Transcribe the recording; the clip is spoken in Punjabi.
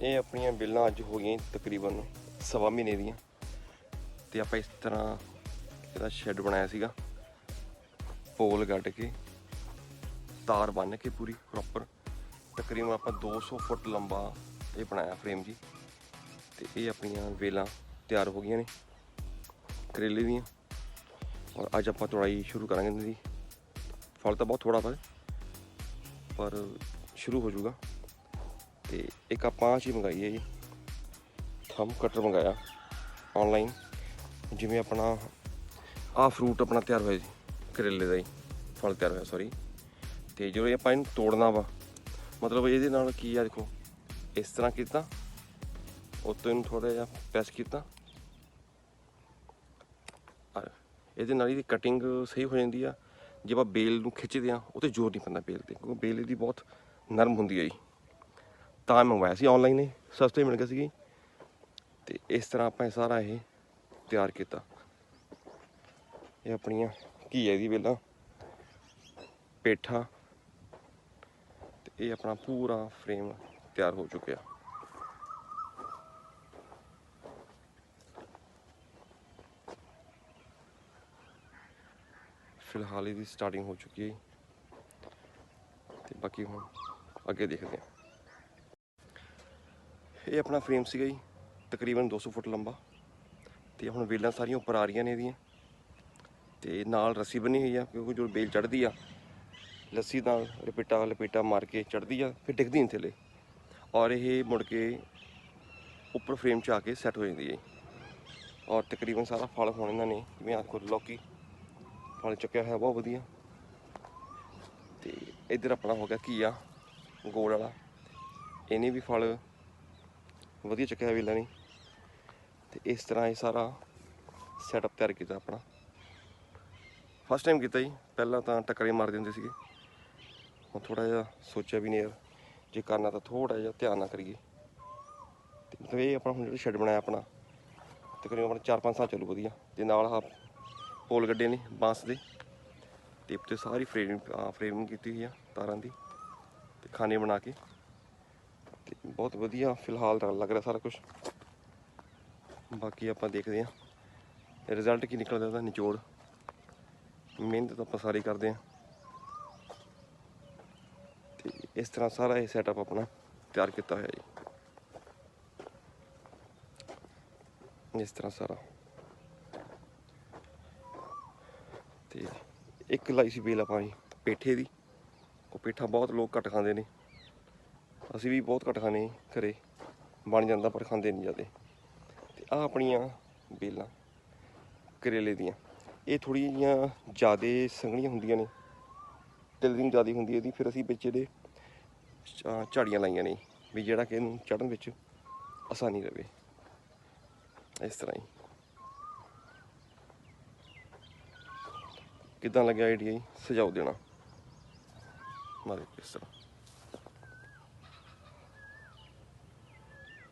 ਇਹ ਆਪਣੀਆਂ ਬਿੱਲਾਂ ਅੱਜ ਹੋ ਗਈਆਂ ਤਕਰੀਬਨ ਸਵਾ ਮਹੀਨੇ ਦੀਆਂ। ਤੇ ਆਪਾਂ ਇਸ ਤਰ੍ਹਾਂ ਇਹਦਾ ਸ਼ੈੱਡ ਬਣਾਇਆ ਸੀਗਾ। ਪੋਲ ਗੱਡ ਕੇ, ਤਾਰ ਬੰਨ ਕੇ ਪੂਰੀ ਪ੍ਰੋਪਰ ਤਕਰੀਬਨ ਆਪਾਂ 200 ਫੁੱਟ ਲੰਬਾ ਇਹ ਬਣਾਇਆ ਫਰੇਮ ਜੀ। ਤੇ ਇਹ ਆਪਣੀਆਂ ਵੇਲਾਂ ਤਿਆਰ ਹੋ ਗਈਆਂ ਨੇ, ਕਰੇਲੇ ਦੀਆਂ। ਔਰ ਅੱਜ ਆਪਾਂ ਤੁੜਾਈ ਸ਼ੁਰੂ ਕਰਾਂਗੇ ਇਹਨਾਂ ਦੀ ਫਲ ਤਾਂ ਬਹੁਤ ਥੋੜਾ ਪਰ ਪਰ ਸ਼ੁਰੂ ਹੋ ਜਾਊਗਾ। ਤੇ ਇੱਕ ਆਪਾਂ ਆਹ ਚੀਜ਼ ਮੰਗਾਈ ਹੈ ਜੀ। ਥੰਬ ਕਟਰ ਮੰਗਾਇਆ ਆਨਲਾਈਨ ਜਿਵੇਂ ਆਪਣਾ ਆਹ ਫਰੂਟ ਆਪਣਾ ਤਿਆਰ ਹੋਇਆ ਜੀ, ਕਰੇਲੇ ਦਾ ਹੀ ਫਲ ਤਿਆਰ ਹੋਇਆ ਸੌਰੀ ਤੇ ਜਦੋਂ ਇਹ ਆਪਾਂ ਇਹਨੂੰ ਤੋੜਨਾ ਵਾ, ਮਤਲਬ ਇਹਦੇ ਨਾਲ ਕੀ ਆ ਦੇਖੋ, ਇਸ ਤਰ੍ਹਾਂ ਕੀਤਾ, ਉਤੋਂ ਇਹਨੂੰ ਥੋੜਾ ਜਿਹਾ ਪ੍ਰੈਸ ਕੀਤਾ। ਔਰ ਇਹਦੇ ਨਾਲ ਇਹਦੀ ਕਟਿੰਗ ਸਹੀ ਹੋ ਜਾਂਦੀ ਆ। ਜੇ ਆਪਾਂ ਬੇਲ ਨੂੰ ਖਿੱਚਦੇ ਆ ਉਹ ਤੇ ਜ਼ੋਰ ਨਹੀਂ ਪੈਂਦਾ ਬੇਲ ਤੇ, ਕਿਉਂਕਿ ਬੇਲ ਇਹਦੀ ਬਹੁਤ ਨਰਮ ਹੁੰਦੀ ਹੈ ਜੀ। ਤਾਂ ਮੰਗਵਾਇਆ ਸੀ ਆਨਲਾਈਨ ਹੀ ਸਸਤੇ ਮਿਲ ਗਿਆ ਸੀ ਤੇ ਇਸ ਤਰ੍ਹਾਂ ਆਪਾਂ ਇਹ ਸਾਰਾ ਇਹ ਤਿਆਰ ਕੀਤਾ। ਇਹ ਆਪਣੀਆਂ ਘੀਏ ਦੀ ਇਹਦੀ ਵੇਲਾਂ, ਪੇਠਾ, ਤੇ ਇਹ ਆਪਣਾ ਪੂਰਾ ਫਰੇਮ ਤਿਆਰ ਹੋ ਚੁੱਕਿਆ। ਫਿਲਹਾਲ ਇਹਦੀ ਸਟਾਰਟਿੰਗ ਹੋ ਚੁੱਕੀ ਹੈ ਤੇ ਬਾਕੀ ਹੁਣ ਅੱਗੇ ਦੇਖਦੇ ਹਾਂ। ਇਹ ਆਪਣਾ ਫਰੇਮ ਸੀਗਾ ਜੀ, ਤਕਰੀਬਨ 200 ਫੁੱਟ ਲੰਬਾ। ਤੇ ਹੁਣ ਵੇਲਾਂ ਸਾਰੀਆਂ ਉੱਪਰ ਆ ਰਹੀਆਂ ਨੇ ਇਹਦੀਆਂ। ਤੇ ਨਾਲ ਰੱਸੀ ਬਣੀ ਹੋਈ ਆ, ਕਿਉਂਕਿ ਜੋ ਬੇਲ ਚੜਦੀ ਆ, ਲੱਸੀ ਨਾਲ ਲਪੇਟਾ ਲਪੇਟਾ ਮਾਰ ਕੇ ਚੜਦੀ ਆ, ਫਿਰ ਡਿੱਗਦੀ ਨਹੀਂ ਥੱਲੇ। ਔਰ ਇਹ ਮੁੜ ਕੇ ਉੱਪਰ ਫਰੇਮ 'ਚ ਆ ਕੇ ਸੈੱਟ ਹੋ ਜਾਂਦੀ ਹੈ ਔਰ ਤਕਰੀਬਨ ਸਾਰਾ ਫਲ ਹੁਣ ਇਹਨਾਂ ਨੇ, ਜਿਵੇਂ ਆਹ ਦੇਖੋ ਲੌਕੀ ਫਲ ਚੁੱਕਿਆ ਹੋਇਆ, ਬਹੁਤ ਵਧੀਆ। ਤੇ ਇੱਧਰ ਆਪਣਾ ਹੋ ਗਿਆ ਘੀਆ ਗੋਲ ਵਾਲਾ। ਇਹਨੇ ਵੀ ਫਲ ਵਧੀਆ ਚੱਕਿਆ ਵੀ ਲੈਣੀ ਤੇ ਇਸ ਤਰ੍ਹਾਂ ਇਹ ਸਾਰਾ ਸੈਟਅਪ ਤਿਆਰ ਕੀਤਾ ਆਪਣਾ। ਫਸਟ ਟਾਈਮ ਕੀਤਾ ਜੀ। ਪਹਿਲਾਂ ਤਾਂ ਟੱਕਰੇ ਮਾਰਦੇ ਹੁੰਦੇ ਸੀਗੇ। ਹੁਣ ਥੋੜਾ ਜਿਹਾ ਸੋਚਿਆ ਵੀ ਨਹੀਂ ਯਾਰ। ਜੇ ਕਰਨਾ ਤਾਂ ਥੋੜਾ ਜਿਹਾ ਧਿਆਨ ਨਾਲ ਕਰੀਏ। ਤੇ ਮਤਲਬ ਇਹ ਆਪਣਾ ਹੁਣ ਜਿਹੜਾ ਸ਼ੈੱਡ ਬਣਾਇਆ ਆਪਣਾ, ਤਕਰੀਬਨ ਆਪਣਾ 4-5 ਸਾਲ ਚੱਲੂ ਵਧੀਆ। ਤੇ ਨਾਲ ਆਹ ਪੋਲ ਗੱਡੇ ਨੇ, ਬਾਂਸ ਦੇ। ਤੇ ਉੱਤੇ ਸਾਰੀ ਫਰੇਮ ਫਰੇਮਿੰਗ ਕੀਤੀ ਹੋਈ ਆ ਤਾਰਾਂ ਦੀ। ਤੇ ਖਾਨੇ ਬਣਾ ਕੇ। ਤੇ ਬਹੁਤ ਵਧੀਆ ਫਿਲਹਾਲ ਤਾਂ ਲੱਗ ਰਿਹਾ ਸਾਰਾ ਕੁਝ ਬਾਕੀ ਆਪਾਂ ਦੇਖਦੇ ਹਾਂ। ਰਿਜ਼ਲਟ ਕੀ ਨਿਕਲਦਾ ਉਹਦਾ, ਨਿਚੋੜ। ਮਿਹਨਤ ਤਾਂ ਆਪਾਂ ਸਾਰੀ ਕਰਦੇ ਹਾਂ। ਤੇ ਇਸ ਤਰ੍ਹਾਂ ਸਾਰਾ ਇਹ ਸੈਟਅਪ ਆਪਣਾ ਤਿਆਰ ਕੀਤਾ ਹੋਇਆ ਜੀ। ਇਸ ਤਰ੍ਹਾਂ ਸਾਰਾ। ਤੇ ਇੱਕ ਲਾਈ ਸੀ ਬੇਲ ਆਪਾਂ ਜੀ, ਪੇਠੇ ਦੀ। ਉਹ ਪੇਠਾ ਬਹੁਤ ਲੋਕ ਘੱਟ ਖਾਂਦੇ ਨੇ। ਅਸੀਂ ਵੀ ਬਹੁਤ ਘੱਟ ਖਾਂਦੇ ਘਰੇ। ਬਣ ਜਾਂਦਾ ਪਰ ਖਾਂਦੇ ਨਹੀਂ ਜਾਂਦੇ ਤੇ ਆ ਆਪਣੀਆਂ ਬੇਲਾਂ ਕਰੇਲੇ ਦੀਆਂ। ਇਹ ਥੋੜੀ ਜਿਹੀਆਂ ਜ਼ਿਆਦੇ ਸੰਘਣੀਆਂ ਹੁੰਦੀਆਂ ਨੇ। ਟਿਲਰਿੰਗ ਜ਼ਿਆਦੀ ਹੁੰਦੀ ਇਹਦੀ, ਫਿਰ ਅਸੀਂ ਵਿੱਚ ਇਹਦੇ ਝਾ- ਝਾੜੀਆਂ ਲਾਈਆਂ ਨੇ ਵੀ ਜਿਹੜਾ ਕਿ ਇਹਨੂੰ ਚੜਨ ਵਿੱਚ ਆਸਾਨੀ ਰਵੇ। ਇਸ ਤਰ੍ਹਾਂ ਹੀ। ਕਿੱਦਾਂ ਲੱਗਿਆ ਆਈਡੀਆ ਜੀ? ਸੁਝਾਅ ਦੇਣਾ ਮਾਰੇ ਇਸ ਤਰ੍ਹਾਂ